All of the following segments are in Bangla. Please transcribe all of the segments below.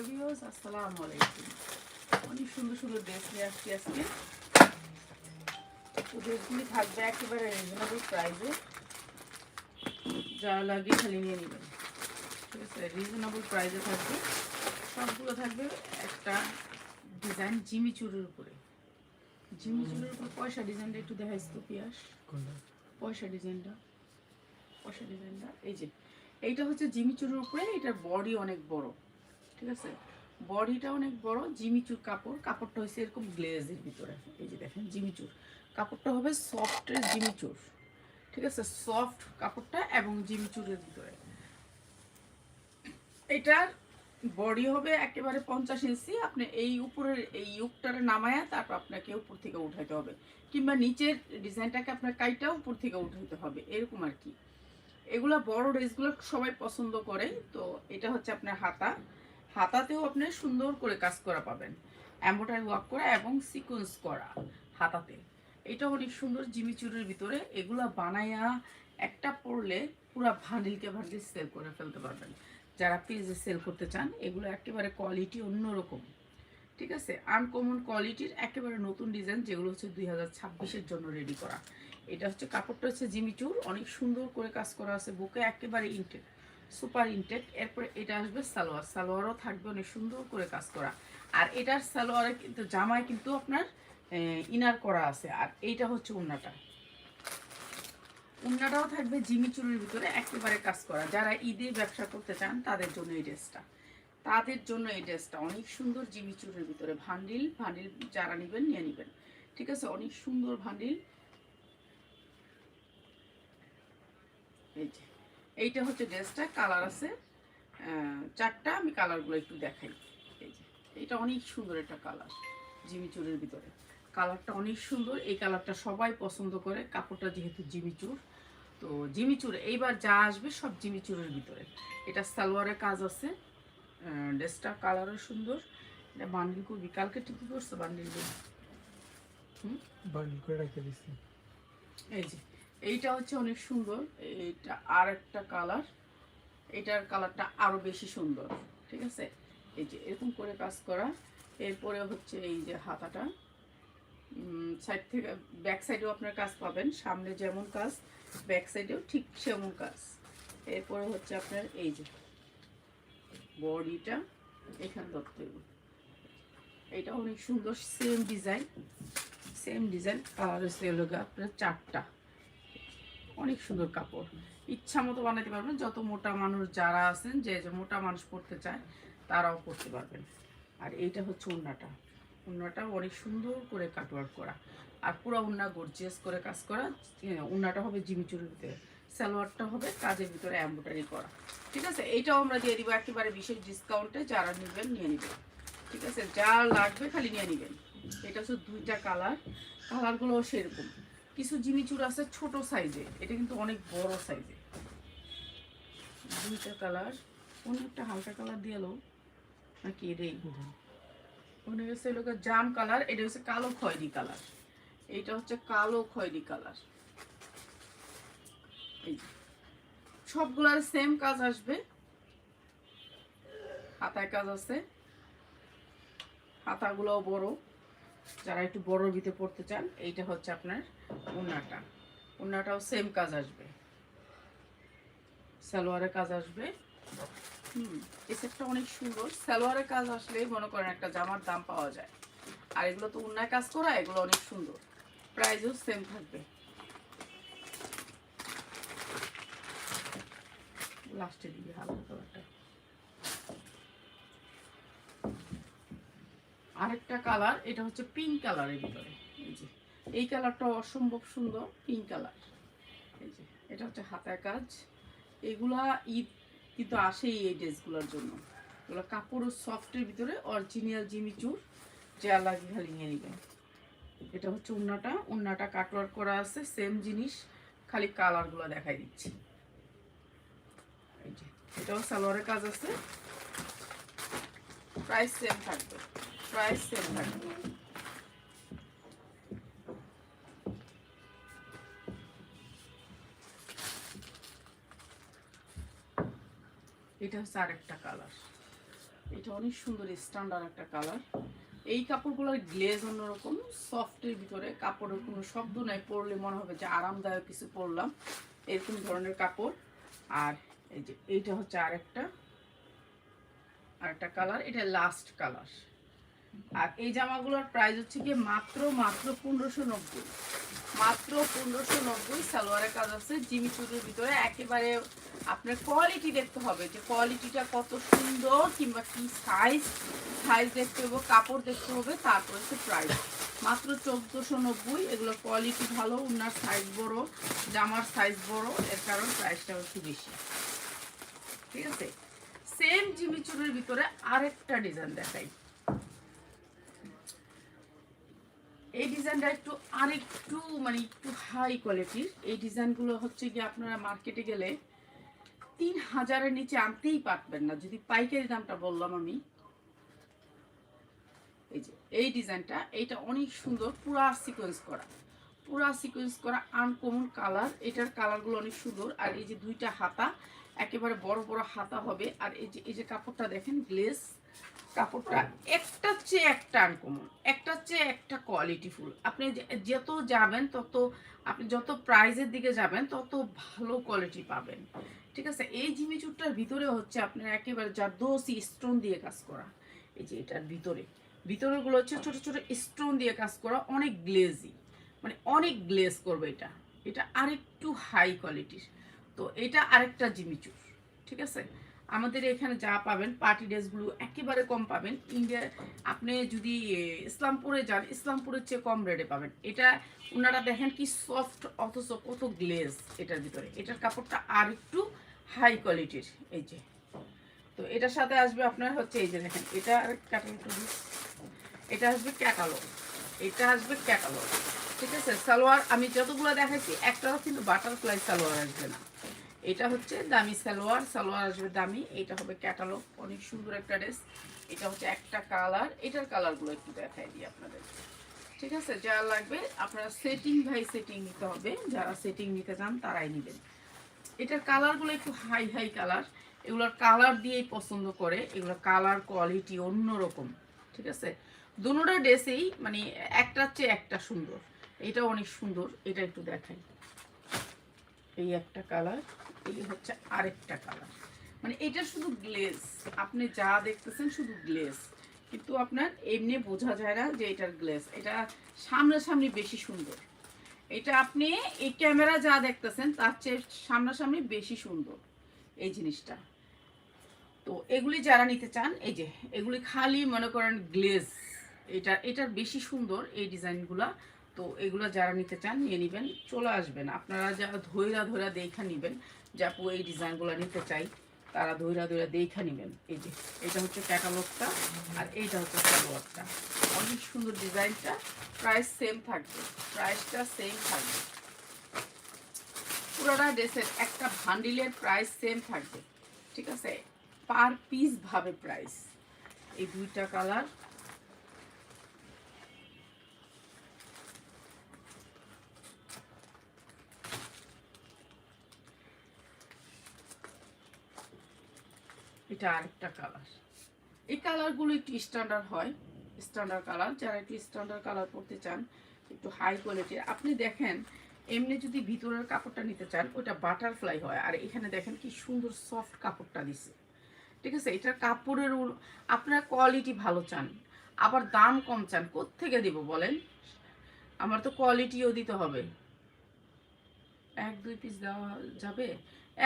হ্যালো ভিউস আসসালামু আলাইকুম। অনেক সুন্দর সুন্দর ড্রেস নিয়ে আসছি আজকে। তো ড্রেসগুলি থাকবে একেবারে রিজনেবল প্রাইসে যা লাগে খালি নিয়ে নেবেন। ঠিক আছে রিজনেবল প্রাইসে থাকবে। সবগুলো থাকবে একটা ডিজাইন জিমি চুরের উপরে। জিমি চুরের উপর পয়সা ডিজাইনটা একটু দেখাইস তো পিয়াস। পয়সা ডিজাইনটা পয়সা ডিজাইনটা এই যে এইটা হচ্ছে জিমিচুরের উপরে এটার বডি অনেক বড়। ঠিক আছে? বডিটা অনেক বড়, জিমিচুর কাপড়। কাপড়টা হচ্ছে এরকম গ্লেজের ভিতরে। এই যে দেখেন, জিমিচুর। কাপড়টা হবে সফটের জিমিচুর। ঠিক আছে? সফট কাপড়টা এবং জিমিচুরের ভিতরে। এটার বডি হবে একেবারে পঞ্চাশ ইঞ্চি। আপনি এই উপরের, এই ইউকটারে নামায়া তারপর আপনাকে উপর থেকে উঠাইতে হবে। কিংবা নিচের ডিজাইনটাকে আপনার কাইটা উপর থেকে উঠাইতে হবে। এরকম আর কি। এগুলা বড় ড্রেসগুলো সবাই পছন্দ করে। তো এটা হচ্ছে আপনার হাতা। হাতাতেও আপনি সুন্দর করে কাজ করা পাবেন। অ্যাম্বোটারি ওয়ার্ক করা এবং সিকোয়েন্স করা হাতাতে। এটা অনেক সুন্দর জিমিচুরের ভিতরে। এগুলা বানায়া একটা পড়লে পুরো ভান্ডিলকে ভান্ডিল সেল করে ফেলতে পারবেন। যারা পেজে সেল করতে চান, এগুলো একেবারে কোয়ালিটি অন্যরকম। ঠিক আছে? আনকমন কোয়ালিটির একেবারে নতুন ডিজাইন, যেগুলো হচ্ছে দুই হাজার জন্য রেডি করা। এটা হচ্ছে কাপড়টা হচ্ছে জিমিচুর অনেক সুন্দর করে কাজ করা আছে। বুকে একেবারে ইনটেক সুপার ইনটেক, এরপরে এটা আসবে সালোয়ার। সালোয়ারও থাকবে অনেক সুন্দর করে কাজ করা। আর এটার সালোয়ারে কিন্তু জামায় কিন্তু আপনার ইনার করা আছে। আর এইটা হচ্ছে উন্নাটা। উন্নাটাও থাকবে জিমিচুরের ভিতরে একেবারে কাজ করা। যারা ঈদে ব্যবসা করতে চান, তাদের জন্য এই ড্রেসটা। তাদের জন্য এই ড্রেসটা। অনেক সুন্দর জিমিচুরের ভিতরে। ভান্ডিল ভান্ডিল যারা নেবেন, নিয়ে নেবেন। ঠিক আছে? অনেক সুন্দর ভান্ডিল। এই যে। এইটা হচ্ছে ড্রেসটা কালার আছে। চারটা আমি কালারগুলো একটু দেখাই। এই যে এটা অনেক সুন্দর একটা কালার জিমিচুরের ভিতরে। কালারটা অনেক সুন্দর এই কালারটা সবাই পছন্দ করে কাপড়টা যেহেতু জিমিচুর তো জিমিচুর এইবার যা আসবে সব জিমিচুরের ভিতরে। এটা সালোয়ারের কাজ আছে ড্রেসটা কালারও সুন্দর। এটা বান্ডিল করবি কালকে ঠিকই করছ বান্ডিল? হুম? বান্ডিল করে রেখে দিছি। এই যে এইটা হচ্ছে অনেক সুন্দর। এইটা আর একটা কালার এটার কালারটা আরও বেশি সুন্দর, ঠিক আছে? এই যে এরকম করে কাজ করা। এরপরে হচ্ছে এই যে হাতাটা। সাইড থেকে ব্যাক সাইডেও আপনার কাজ পাবেন। সামনে যেমন কাজ ব্যাক সাইডেও ঠিক সেমন কাজ। এরপরে হচ্ছে আপনার এই যে বডিটা এখান ধরতে এটা অনেক সুন্দর same design same design colour হচ্ছে আপনার চারটা। অনেক সুন্দর কাপড়। ইচ্ছা মতো বানাতে পারবেন, যত মোটা মানুষ যারা আছেন, যে মোটা মানুষ পড়তে চায়, তারাও পড়তে পারবেন। আর এইটা হচ্ছে উন্নাটা। উন্নাটা অনেক সুন্দর করে কাটওয়ার্ক করা। আর পুরো উন্না গর্জিয়াস করে কাজ করা। উন্নাটা হবে জিমিচুরির ভিতরে। সালোয়ারটা হবে কাজের ভিতরে এম্ব্রয়ডারি করা। ঠিক আছে? এইটাও আমরা দিয়ে দিব একেবারে বিশেষ ডিসকাউন্টে যারা নেবেন, নিয়ে নেবেন। ঠিক আছে? যা লাগবে খালি নিয়ে নেবেন। এটা হচ্ছে দুইটা কালার কালারগুলোও সেরকম। কিছু জিমিচুর আছে ছোট সাইজে। এটা কিন্তু অনেক বড় সাইজে। দুইটা কালার। কোন একটা হালকা কালার দিয়ে এলো? নাকি এটাই ওখানে হচ্ছে লোকের জাম কালার এটা হচ্ছে কালো খয়েরি কালার। এইটা হচ্ছে কালো খয়েরি কালার। এই। সবগুলার সেম কাজ আসবে। হাতায় কাজ আছে। হাতাগুলোও বড়। যারা একটু বড় ভিতরে পড়তে চান, এইটা হচ্ছে আপনার উন্নাটা। উন্নাটাও সেম কাজ আসবে। সালোয়ারের কাজ আসবে। হুম, এই সেটটা অনেক সুন্দর। সালোয়ারের কাজ আসলে মনে করেন একটা জামার দাম পাওয়া যায়। আর এগুলো তো উন্নায় কাজ করা, এগুলো অনেক সুন্দর। প্রাইসও সেম থাকবে। লাস্টে দিকে হালকা কালারটা আরেকটা কালার এটা হচ্ছে পিঙ্ক কালারের ভিতরে। এই যে, এই কালারটা অসম্ভব সুন্দর পিঙ্ক কালার এই যে, এটা হচ্ছে হাতায় কাজ। এগুলা ঈদ কিন্তু আসেই এই ড্রেসগুলোর জন্য। এগুলো কাপড় ও সফটের ভিতরে অরিজিনাল জিমিচুর যা লাগে খালি নিয়ে নেবেন এটা হচ্ছে উন্নাটা উন্নাটা কাটওয়ার্ক করা আছে সেম জিনিস, খালি কালারগুলো দেখাই দিচ্ছি। এই যে, এটাও সালোয়ারের কাজ আছে। প্রাইস সেম থাকবে। প্রাইস সেম থাকবে এটা হচ্ছে আরেকটা কালার এটা অনেক সুন্দর স্ট্যান্ডার্ড একটা কালার এই কাপড়গুলোর গ্লেজ অন্যরকম সফটের ভিতরে কাপড়ের কোনো শব্দ নাই পরলে মনে হবে যে আরামদায়ক কিছু পরলাম। এরকম ধরনের কাপড়। আর এই যে এইটা হচ্ছে আরেকটা আরেকটা কালার এটা লাস্ট কালার আর এই জামাগুলোর প্রাইস হচ্ছে গিয়ে মাত্র মাত্র পনেরোশো নব্বই। মাত্র পনেরোশো নব্বই সালোয়ারের কাজ আছে, জিমি চুরির ভিতরে। একেবারে আপনার কোয়ালিটি দেখতে হবে যে কোয়ালিটিটা কত সুন্দর কিংবা কি সাইজ সাইজ দেখতে হবে, কাপড় দেখতে হবে, তারপর হচ্ছে প্রাইস মাত্র চোদ্দোশো নব্বই এগুলো কোয়ালিটি ভালো ওনার সাইজ বড়, জামার সাইজ বড়, এর কারণ প্রাইসটা একটু বেশি। ঠিক আছে? সেম জিমি চুরির ভিতরে আরেকটা ডিজাইন দেখাই। এই ডিজাইনটা একটু আরেকটু মানে একটু হাই কোয়ালিটির এই ডিজাইনগুলো হচ্ছে কি আপনারা মার্কেটে গেলে তিন হাজারের নিচে আনতেই পারবেন না। যদি পাইকারি দামটা বললাম আমি। এই যে, এই ডিজাইনটা, এইটা অনেক সুন্দর, পুরা সিকোয়েন্স করা। পুরা সিকোয়েন্স করা আনকমন কালার এটার কালারগুলো অনেক সুন্দর। আর এই যে দুইটা হাতা, একেবারে বড় বড় হাতা হবে। আর এই যে এই যে কাপড়টা দেখেন গ্লেস কাপড়টা একটার চেয়ে একটা আনকমন একটার চেয়ে একটা কোয়ালিটিফুল আপনি যত যাবেন, তত আপনি যত প্রাইজের দিকে যাবেন, তত ভালো কোয়ালিটি পাবেন। ঠিক আছে? এই জিমিচুরটার ভিতরে হচ্ছে আপনার একেবারে জারদোসি স্টোন দিয়ে কাজ করা। এই যে এটার ভিতরে। ভিতরেগুলো হচ্ছে ছোট ছোট স্টোন দিয়ে কাজ করা, অনেক গ্লেজি মানে অনেক গ্লেজ করবে এটা। এটা আরেকটু হাই কোয়ালিটির তো এটা আরেকটা জিমিচুর ঠিক আছে? আমাদের এখানে যা পাবেন পার্টি ড্রেসগুলো একেবারে কম পাবেন। ইন্ডিয়া আপনি যদি ইসলামপুরে যান, ইসলামপুরের চেয়ে কম রেটে পাবেন। এটা ওনারা দেখেন কি সফট অথচ কত গ্লেজ এটার ভিতরে। এটার কাপড়টা আর একটু হাই কোয়ালিটির এই যে। তো এটার সাথে আসবে আপনার হচ্ছে, এই যে দেখেন, এটা ক্যাটালগ এটা আসবে ক্যাটালগ এটা আসবে ক্যাটালগ ঠিক আছে? সালোয়ার, আমি যতগুলো দেখাচ্ছি একটাও কিন্তু বাটারফ্লাই সালোয়ার আসবে না। এটা হচ্ছে দামি সালোয়ার সালোয়ার আসবে দামি। এটা হবে ক্যাটালগ অনেক সুন্দর একটা ড্রেস এটা হচ্ছে একটা কালার এটার কালারগুলো একটু দেখাই দিই আপনাদের ঠিক আছে? যা লাগবে, আপনারা সেটিং ভাই সেটিং নিতে হবে। যারা সেটিং নিতে চান, তারাই নেবেন। এটার কালারগুলো একটু হাই হাই কালার এগুলোর কালার দিয়েই পছন্দ করে। এগুলোর কালার কোয়ালিটি অন্যরকম। ঠিক আছে? দুটোটা ড্রেসেই মানে একটার চেয়ে একটা সুন্দর। এটা অনেক সুন্দর। এটা একটু দেখাই। এই একটা কালার এই হচ্ছে আরেকটা কালার মানে এটা শুধু গ্লেজ আপনি যা দেখতেছেন শুধু গ্লেজ কিন্তু আপনার এমনি বোঝা যায় না যে এটার গ্লেজ এটা সামনাসামনি বেশি সুন্দর। এটা আপনি এই ক্যামেরা যা দেখতেছেন, তার চেয়ে সামনাসামনি বেশি সুন্দর এই জিনিসটা। তো এগুলি যারা নিতে চান, এই যে, এগুলি খালি মনে করেন গ্লেজ এটা, এটার বেশি সুন্দর এই ডিজাইনগুলা। তো এগুলো যারা নিতে চান, নিয়ে নেবেন, চলে আসবেন। আপনারা যারা ধৈরা ধৈরা দেখা নেবেন আপু এই ডিজাইনগুলো নিতে চাই, তারা ধৈরা ধৈরা দেখা নেবেন। এই যে, এটা হচ্ছে ক্যাটালগটা আর এইটা হচ্ছে সালোয়ারটা অনেক সুন্দর ডিজাইনটা, প্রাইস সেম থাকবে, প্রাইসটা সেম থাকবে। পুরোটা ড্রেসের একটা ভান্ডিলের প্রাইস সেম থাকবে, ঠিক আছে? পার পিস ভাবে প্রাইস এই দুইটা কালার এটা আরেকটা কালার এই কালারগুলো একটু স্ট্যান্ডার্ড হয় স্ট্যান্ডার্ড কালার যারা একটু স্ট্যান্ডার্ড কালার পরতে চান, একটু হাই কোয়ালিটির আপনি দেখেন, এমনি যদি ভিতরের কাপড়টা নিতে চান ওটা বাটারফ্লাই হয়। আর এখানে দেখেন কি সুন্দর সফট কাপড়টা দিছে। ঠিক আছে? এটার কাপড়ের আপনার কোয়ালিটি ভালো চান। আবার দাম কম চান, কোত্থেকে দিব বলেন? আমার তো কোয়ালিটিও দিতে হবে। এক, দুই পিস দেওয়া যাবে?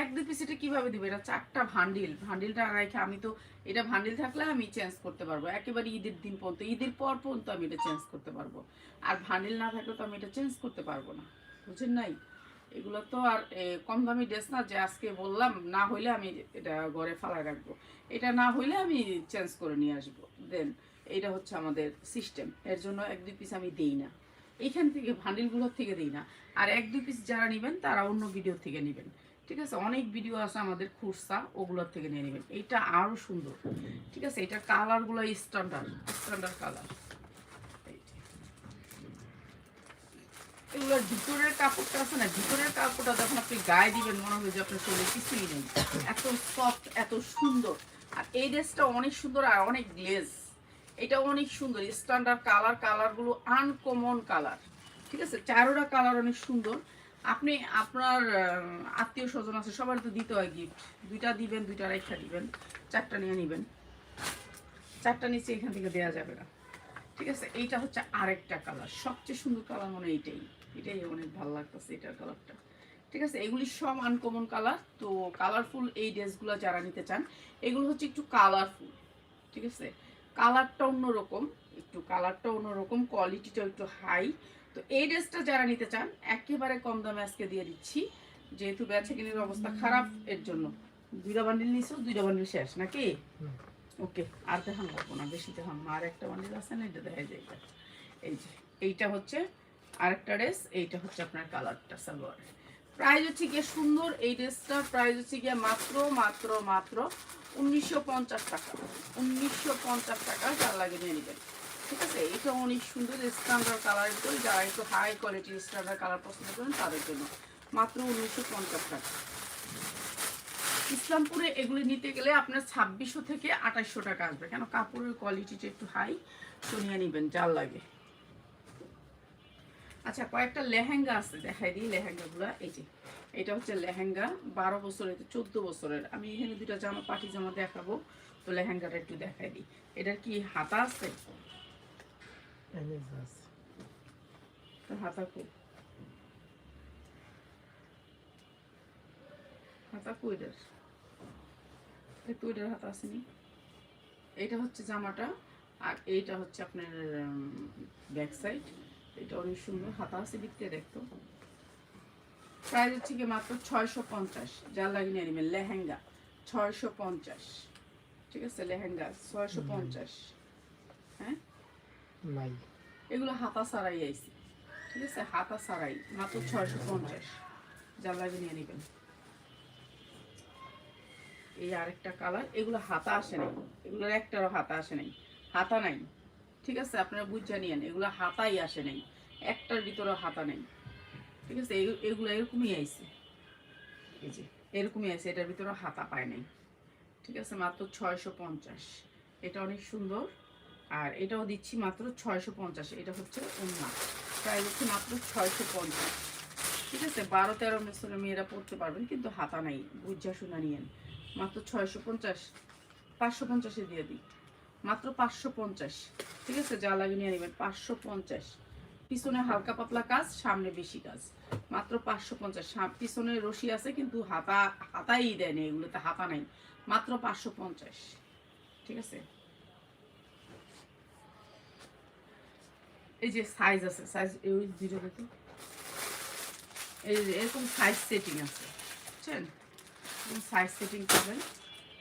এক দুই পিস এটা কীভাবে দিবে? এটা চারটা ভান্ডিল। ভান্ডিলটা রেখে আমি তো, এটা ভান্ডিল থাকলে আমি চেঞ্জ করতে পারব। একেবারে ঈদের দিন পর্যন্ত, ঈদের পর পর্যন্ত আমি এটা চেঞ্জ করতে পারব। আর ভান্ডিল না থাকলে তো আমি এটা চেঞ্জ করতে পারব না। বুঝছেন নাই? এগুলো তো আর কম দামি ড্রেস না, যে আজকে বললাম, না হইলে আমি এটা ঘরে ফালায় রাখব। এটা না হইলে আমি চেঞ্জ করে নিয়ে আসব। দেন এটা হচ্ছে আমাদের সিস্টেম এর জন্য এক দুই পিস আমি দেই না। এইখান থেকে, ভান্ডিলগুলোর থেকে দিই না। আর এক দুই পিস যারা নেবেন, তারা অন্য ভিডিও থেকে নেবেন। ঠিক আছে, অনেক ভিডিও আছে আমাদের খুরসা, ওগুলোর থেকে নিয়ে নেবেন। এইটা আরও সুন্দর। ঠিক আছে, এটা কালারগুলো স্ট্যান্ডার্ড স্ট্যান্ডার্ড কালার এগুলোর ভিতরের কাপড়টা আছে না, ভিতরের কাপড়টা যখন আপনি গায়ে দিবেন, মনে হবে যে আপনার কিছুই নেই। এত সফট এত সুন্দর। আর এই ড্রেসটা অনেক সুন্দর আর অনেক গ্লেজ এটা অনেক সুন্দর স্ট্যান্ডার্ড কালার কালারগুলো আনকমন কালার ঠিক আছে, চারোটা কালার অনেক সুন্দর। আপনি আপনার আত্মীয় স্বজন আছে, সবার তো দিতে হয় গিফট দুইটা দিবেন, দুইটা রেখা দিবেন, চারটা নিয়ে নেবেন। চারটা নিচে এখান থেকে দেওয়া যাবে না। ঠিক আছে? এইটা হচ্ছে আরেকটা কালার সবচেয়ে সুন্দর কালার মনে এইটাই। এটাই অনেক ভালো লাগতেছে এটার কালারটা ঠিক আছে? এগুলি সব আনকমন কালার তো কালারফুল এই ড্রেসগুলো যারা নিতে চান, এগুলো হচ্ছে একটু কালারফুল ঠিক আছে? কালারটা অন্যরকম। একটু কালারটা অন্যরকম। কোয়ালিটিটা একটু হাই তো এই ড্রেসটা যারা নিতে চান একেবারে কম দামে আজকে দিয়ে দিচ্ছি। যেহেতু বেচা কিনের অবস্থা খারাপ এর জন্য। দুইটা বান্ডিল নিছো দুইটা বান্ডিল শেষ নাকি? ওকে আর দেখান লাগবো না বেশি দেখান আর একটা বান্ডিল আছে না এটা দেখা যায়। এই যে এইটা হচ্ছে আরেকটা ড্রেস এইটা হচ্ছে আপনার কালারটা সালোয়ার। প্রাইস হচ্ছে গিয়ে সুন্দর এই ড্রেসটা প্রাইস হচ্ছে গিয়ে মাত্র মাত্র মাত্র উনিশশো পঞ্চাশ টাকা। উনিশশো পঞ্চাশ টাকা যার লাগে নিয়ে নেবেন। ঠিক আছে? এটা অনেক সুন্দর স্ট্যান্ডার্ড কালারের জন্য যারা একটু হাই কোয়ালিটির স্ট্যান্ডার্ড কালার পছন্দ করেন তাদের জন্য। মাত্র উনিশশো পঞ্চাশ টাকা। ইসলামপুরে এগুলি নিতে গেলে আপনার ছাব্বিশশো থেকে আঠাশশো টাকা আসবে। কেন? কাপড়ের কোয়ালিটিটা একটু হাই তো নিয়ে নেবেন, যার লাগে। আচ্ছা কয়েকটা লেহেঙ্গা আছে, দেখাই দিই লেহেঙ্গাগুলো। এই যে, এটা হচ্ছে লেহেঙ্গা, বারো বছরের, চোদ্দ বছরের। আমি এখানে দুটা জামা, পাটি জামা দেখাবো, তো লেহেঙ্গাটা একটু দেখাই দিই। এটার কি হাতা আছে? এনে আছে হাতা কই হাতা কইটার এই ওইটার হাতা আসেনি। এইটা হচ্ছে জামাটা, আর এইটা হচ্ছে আপনার ব্যাক সাইড এটা অনেক সুন্দর, হাতা আছে বিক্রি দেখতো। প্রাইস হচ্ছে মাত্র ছয়শো পঞ্চাশ। যার লাগিয়ে নিয়ে নেবেন, লেহেঙ্গা, ছয়শো পঞ্চাশ। ঠিক আছে, লেহেঙ্গা, ছয়শো পঞ্চাশ। হ্যাঁ? নাই। এগুলো হাতা সারাই আইছে। ঠিক আছে? হাতা সারাই মাত্র ছয়শো পঞ্চাশ। যা নিয়ে নেবেন। এই আরেকটা কালার। এগুলো হাতা আসে নাই। এগুলোর একটারও হাতা আসে নাই। হাতা নাই। ঠিক আছে? আপনারা বুঝে নিয়েন। এগুলো হাতাই আসে নাই। একটার ভিতরেও হাতা নেই। ঠিক আছে? এগু- এগুলো এরকমই আইছে। এই যে, এরকমই আছে এটার ভিতরে হাতা পায় নাই। ঠিক আছে? মাত্র ছয়শো পঞ্চাশ। এটা অনেক সুন্দর। আর এটাও দিচ্ছি মাত্র ছয়শো পঞ্চাশ, এটা হচ্ছে ওন্না। প্রাইস হচ্ছে মাত্র ছয়শো পঞ্চাশ। ঠিক আছে, বারো তেরো বছরের মেয়েরা পড়তে পারবেন, কিন্তু হাতা নাই বুঝা শোনা নিয়েন মাত্র ছয়শো পঞ্চাশ, পাঁচশো পঞ্চাশে দিয়ে দিই। মাত্র পাঁচশো পঞ্চাশ, ঠিক আছে, যা লাগে নিয়ে নেবেন, পাঁচশো পঞ্চাশ। পিছনে হালকা পাতলা কাজ, সামনে বেশি কাজ। মাত্র পাঁচশো পঞ্চাশ পিছনে রশি আছে, কিন্তু হাতা, হাতাই দেয় না, এগুলোতে হাতা নাই। মাত্র পাঁচশো পঞ্চাশ, ঠিক আছে। এই যে সাইজ আছে সাইজ ওই দুটো দেখো। এই যে এরকম সাইজ সেটিং আছে, বুঝছেন? এরকম সাইজ সেটিং পাবেন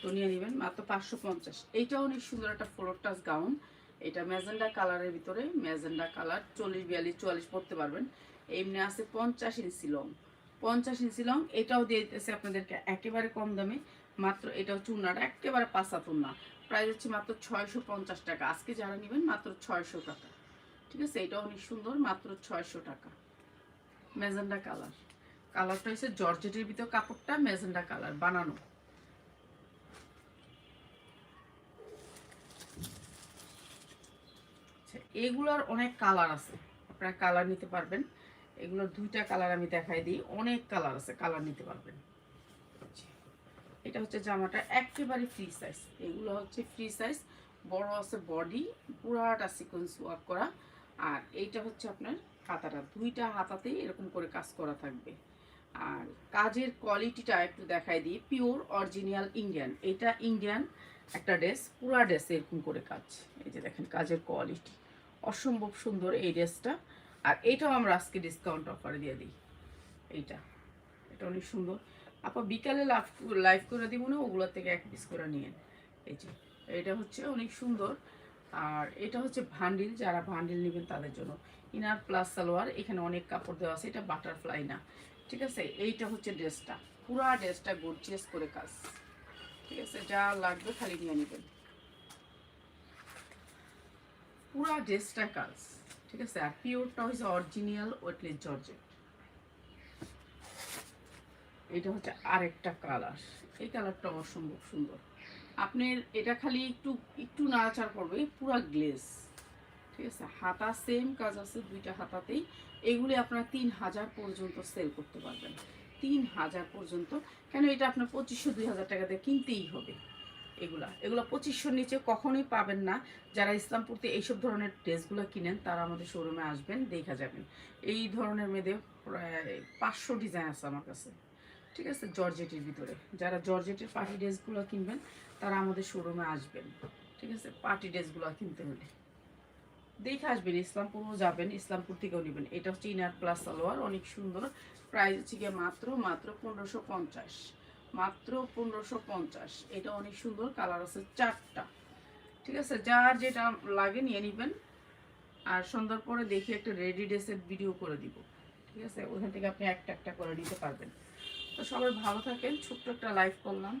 তো নিয়ে নেবেন, মাত্র পাঁচশো পঞ্চাশ। এইটা অনেক সুন্দর একটা ফ্লোর টাচ গাউন এটা ম্যাজেন্ডা কালারের ভিতরে, ম্যাজেন্ডা কালার, চল্লিশ, বিয়াল্লিশ, চুয়াল্লিশ পড়তে পারবেন। এমনি আছে পঞ্চাশ ইঞ্চি লং পঞ্চাশ ইঞ্চি লং এটাও দিয়ে দিতেছে আপনাদেরকে একেবারে কম দামে। মাত্র এটাও চুনাটা একেবারে পাঁচা চুনা প্রাইস হচ্ছে মাত্র ছয়শো পঞ্চাশ টাকা। আজকে যারা নেবেন, মাত্র ছয়শো টাকা। ঠিক আছে? এটা অনেক সুন্দর মাত্র ছয়শো টাকা। Magenta colour. কালারটা হচ্ছে জর্জেটের ভিতর কাপড়টা মেজেন্ডা কালার বানানো। আচ্ছা, এগুলোর অনেক কালার আছে। আপনারা কালার নিতে পারবেন। এগুলোর দুইটা কালার আমি দেখাই দিই। অনেক কালার আছে কালার নিতে পারবেন। আচ্ছা, এটা হচ্ছে জামাটা একেবারে ফ্রি সাইজ এগুলো হচ্ছে ফ্রি সাইজ বড় আছে বডি পুরাটা সিকোয়েন্স ওয়ার্ক করা। আর এইটা হচ্ছে আপনার হাতাটা। দুইটা হাতাতেই এরকম করে কাজ করা থাকবে। আর কাজের কোয়ালিটিটা একটু দেখাই দিই। Pure, original Indian. এটা ইন্ডিয়ান একটা ড্রেস, পুরা ড্রেস এরকম করে কাজ। এই যে দেখেন কাজের কোয়ালিটি। অসম্ভব সুন্দর এই ড্রেসটা। আর এটাও আমরা আজকে ডিসকাউন্ট অফারে দিয়ে দিই। এইটা। এটা অনেক সুন্দর। আপা বিকালে লাইভ লাইভ করে দিব না? ওগুলোর থেকে এক পিস করে নিয়ে এই যে এটা হচ্ছে অনেক সুন্দর। আর এটা হচ্ছে ভান্ডিল, যারা ভান্ডিল নেবেন তাদের জন্য। ইনার প্লাস সালোয়ার, এখানে অনেক কাপড় দেওয়া আছে, এটা বাটারফ্লাই না। ঠিক আছে? এইটা হচ্ছে ড্রেসটা। পুরা ড্রেসটা গর্জিয়াস করে কাজ। ঠিক আছে? যা লাগবে খালি নিয়ে নেবেন। পুরা ড্রেসটা কাজ। ঠিক আছে? আর পিওরটা হচ্ছে অরিজিনাল ওয়েটলেস জর্জেট। এটা হচ্ছে আরেকটা কালার এই কালারটা অসম্ভব সুন্দর। আপনার এটা খালি একটু একটু নাড়াচাড়া করবে পুরা গ্লেস ঠিক আছে? হাতা সেম কাজ আছে দুইটা হাতাতেই। এগুলি আপনারা তিন হাজার পর্যন্ত সেল করতে পারবেন। তিন হাজার পর্যন্ত। কেন এটা আপনার পঁচিশশো, দুই হাজার টাকা দিয়ে কিনতেই হবে এগুলা। এগুলো পঁচিশশোর নিচে কখনোই পাবেন না। যারা ইসলামপুরতে এইসব ধরনের ড্রেসগুলো কিনেন, তারা আমাদের শোরুমে আসবেন, দেখা যাবেন। এই ধরনের মেয়েদের প্রায় পাঁচশো ডিজাইন আছে আমার কাছে। ঠিক আছে? জর্জেটের ভিতরে। যারা জর্জেটের পার্টি ড্রেসগুলো কিনবেন তারা আমাদের শোরুমে আসবেন। ঠিক আছে? পার্টি ড্রেসগুলো কিনতে হলে। দেখে আসবেন, ইসলামপুরও যাবেন, ইসলামপুর থেকেও নেবেন। এটা হচ্ছে ইনার প্লাস সালোয়ার, অনেক সুন্দর। প্রাইস হচ্ছে গিয়ে মাত্র মাত্র পনেরোশো পঞ্চাশ। মাত্র পনেরোশো পঞ্চাশ। এটা অনেক সুন্দর কালার আছে চারটা। ঠিক আছে? যার যেটা লাগে নিয়ে নেবেন। আর সন্ধ্যার পরে দেখি একটা রেডি ড্রেসের ভিডিও করে দিব। ঠিক আছে? ওখান থেকে আপনি একটা একটা করে নিতে পারবেন। তো সবাই ভালো থাকেন। ছোট্ট একটা লাইভ করলাম।